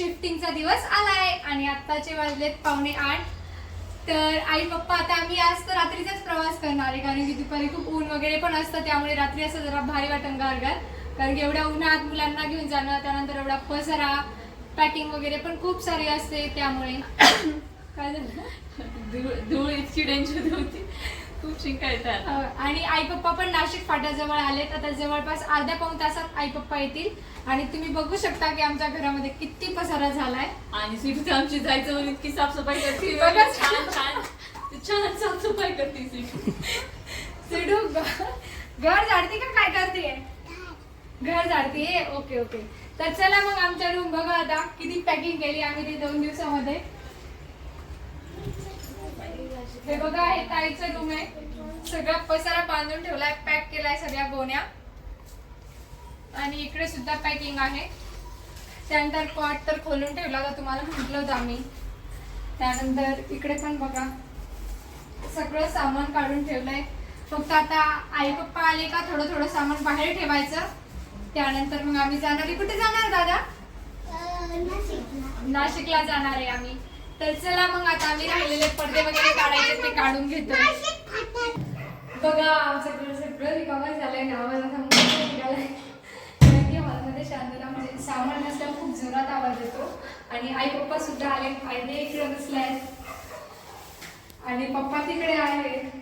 शिफ्टिंगचा दिवस आलाय आणि आत्ताचे वाजलेत पावणे आठ. तर आई पप्पा आता आम्ही आज तर रात्रीचाच प्रवास करणार आहे कारण की दुपारी खूप ऊन वगैरे पण असतं त्यामुळे रात्री असं जरा भारी वाटण गारगार. कारण की एवढ्या उन्हात मुलांना घेऊन जाणं त्यानंतर एवढा पसरा पॅकिंग वगैरे पण खूप सारी असते त्यामुळे. काय झालं? धूळ इतकी डेंजर होती. खूप शिंका येतात अं, आणि आई पप्पा पण नाशिक फाट्याजवळ आलेत आता जवळपास अर्ध्या पाऊण तासात आई पप्पा येतील. आणि तुम्ही बघू शकता की आमच्या घरामध्ये किती पसारा झालाय. आणि सीट तर आमची जायचं म्हणून इतकी साफसफाई करते. बघा. छान छान. छान साफसफाई करते सीट. सिडू घर झाडते का काय करते? घर झाडते ओके ओके. तर चला मग आमच्या रूम बघा आता किती पॅकिंग केली आम्ही ते दोन दिवसामध्ये. हे बघा हे ताईचं रूम आहे. सगळा पसारा बांधून ठेवलाय पॅक केलाय सगळ्या गोण्या. आणि इकडे सुद्धा पॅकिंग आहे. त्यानंतर कॉट तर खोलून ठेवला होता तुम्हाला म्हटलं होतं आम्ही. त्यानंतर इकडे पण बघा. सगळं सामान काढून ठेवलंय. फक्त आता आई पप्पा आले का थोडं थोडं सामान बाहेर ठेवायचं. त्यानंतर मग आम्ही जाणार आहे. कुठे जाणार दादा? नाशिकला जाणार आहे आम्ही. तर चला मग आता आम्ही राहिलेले पडदे वगैरे काढायचे ते काढून घेतो. बघा आमचं घर सगळं रिकामं झालंय. ना आवाज आता निघालाय कारण की हॉलमध्ये शांतला म्हणजे सामान नसल्यावर खूप जोरात आवाज येतो. आणि आई पप्पा सुद्धा आले. आईने इकडे बसलाय. आणि पप्पा तिकडे आहेत.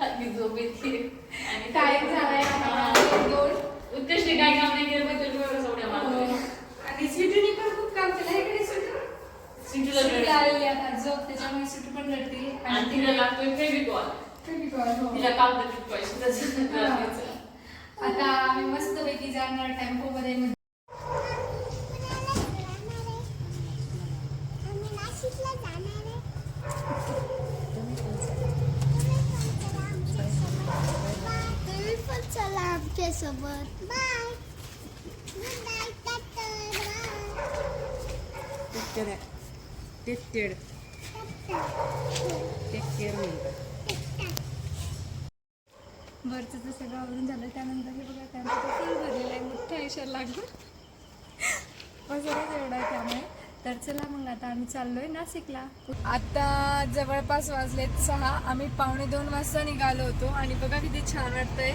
हल्ली झोप येते आणि टाइम झालाय आता हा. दोन उत्कर्ष काय काम नाही केलं पाहिजे तुला सवड्या मारतोय आणि स्वीटूनी पण खूप काम केलं इकडे स्वीटू रडते. आलेली आता झोप त्याच्यामुळे स्वीटू पण रडते आणि तिला लागतोय फेविकॉल फेविकॉल, हो. तिला काम देतात पैसे त्याचं. आता आम्ही मस्त पैकी जाणार टेम्पो मध्ये आम्ही नाशिकला जाणार आहे तुम्ही पण चला आमच्यासोबत बाय गुड नाईट बाय वरचं तर सगळं आवरून झालं त्यानंतर हे बघा टेम्पो फुल भरलेला आहे मोठ्या आयुष्याला लागून पसरच एवढा आहे त्यामुळे. तर चला मग आता आम्ही चाललोय नाशिकला आता जवळपास वाजलेत सहा. आम्ही पावणे दोन वाजता निघालो होतो आणि बघा किती छान वाटतंय.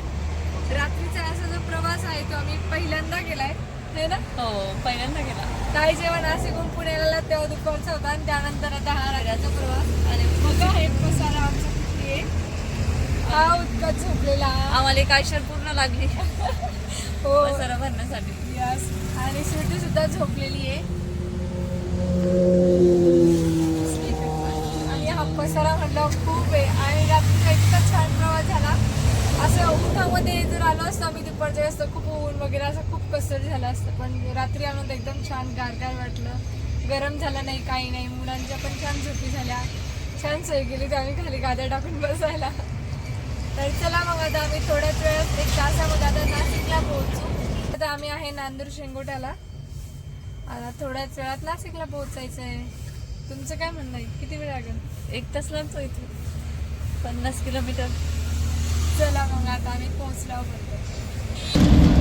रात्रीचा असा जो प्रवास आहे तो आम्ही पहिल्यांदा केलाय. है ना? हो पहिल्यांदा गेला काही जेव्हा नाशिकहून पुण्याला आला तेव्हा दुपारचा होता. आणि त्यानंतर आता हा राजाचा प्रवास. आणि बघा हे पसारा आमचा किती आहे हा उत्कट झोपलेला. आम्हाला एक आयशर पूर्ण लागली. हो. पसारा भरण्यासाठी. यस आणि स्वीटू सुद्धा झोपलेली आहे. आणि हा पसारा म्हटलं खूप आहे आणि रात्रीचा इतका छान प्रवास झाला असं ते जर आलो असतो आम्ही दुपारच्या असतं खूप ऊन वगैरे असं खूप कसर झालं असतं. पण रात्री आणून तर एकदम छान गारगार वाटलं. गरम झालं नाही काही नाही. मुलांच्या पण छान झोपी झाल्या. छान सोय केली तर आम्ही खाली गाद्या टाकून बसायला. तर चला मग आता आम्ही थोड्याच वेळात एक तासामध्ये आता नाशिकला पोहोचू. आता आम्ही आहे नांदूर शेंगोट्याला. आता थोड्याच वेळात नाशिकला पोहोचायचं आहे तुमचं काय म्हणणं आहे? किती वेळ लागेल? एक तास लागतो इथे. पन्नास किलोमीटर. चला मग आता आम्ही पोहोचलो बोलतो.